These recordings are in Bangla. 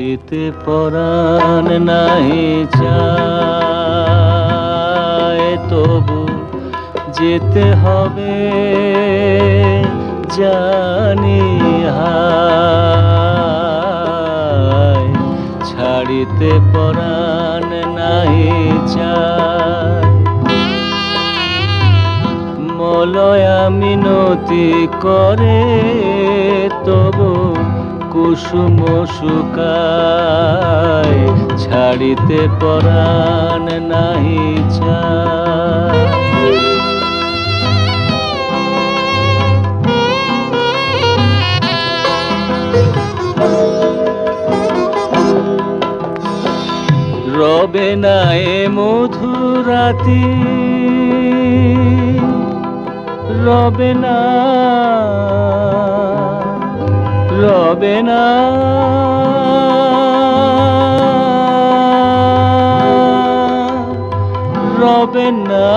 ছাড়িতে পরাণ নাহি চায়, তবু যেতে হবে জানি হায়, ছাড়িতে পরাণ নাহি চায়। মলয়া মিনতি করে তবু কুসুম শুকায় ছাড়িতে পরাণ নাহি রবে না এ মধুরাতি রবে না রবে না। রবে না।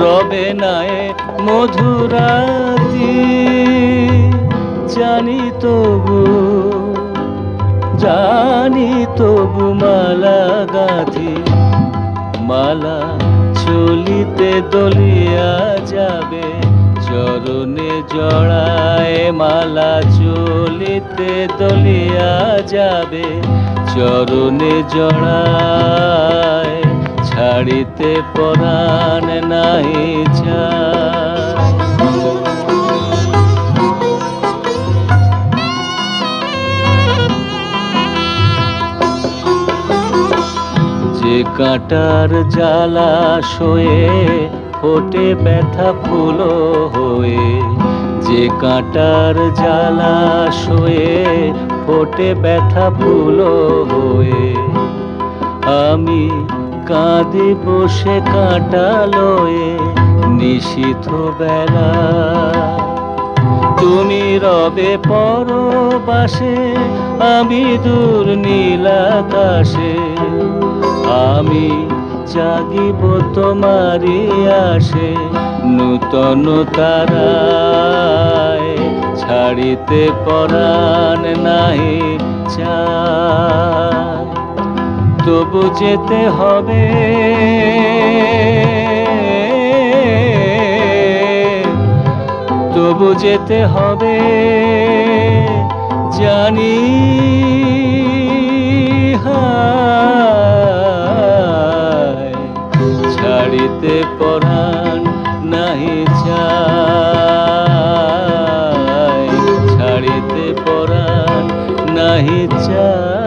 রবে না এ মধুরাতি। জানি তবু জানি তবু মালা গাথি মালা চলিতে দলিয়া যাবে। চরণে জড়ায় মালা চলিতে দলিয়া যাবে। চরণে জড়ায় ছাড়িতে পরাণ নাহি চায় যে কাঁটার জ্বালা শোয়ে ফোটে ব্যথা ফুল হয়ে, যে কাঁটার জ্বালা শোয়ে ফোটে ব্যথা ফুল হয়ে। আমি কাঁদি বসে কাঁটা লয়ে, নিশীথ বেলা। তুমি রবে পরবাসে, আমি দূর নীলাকাশে। আমি জাগিব তোমারি আসে, নূতন তারায়। ছাড়িতে পরাণ চায় তবু যেতে হবে। তবু যেতে হবে। জানি নাহি চায়।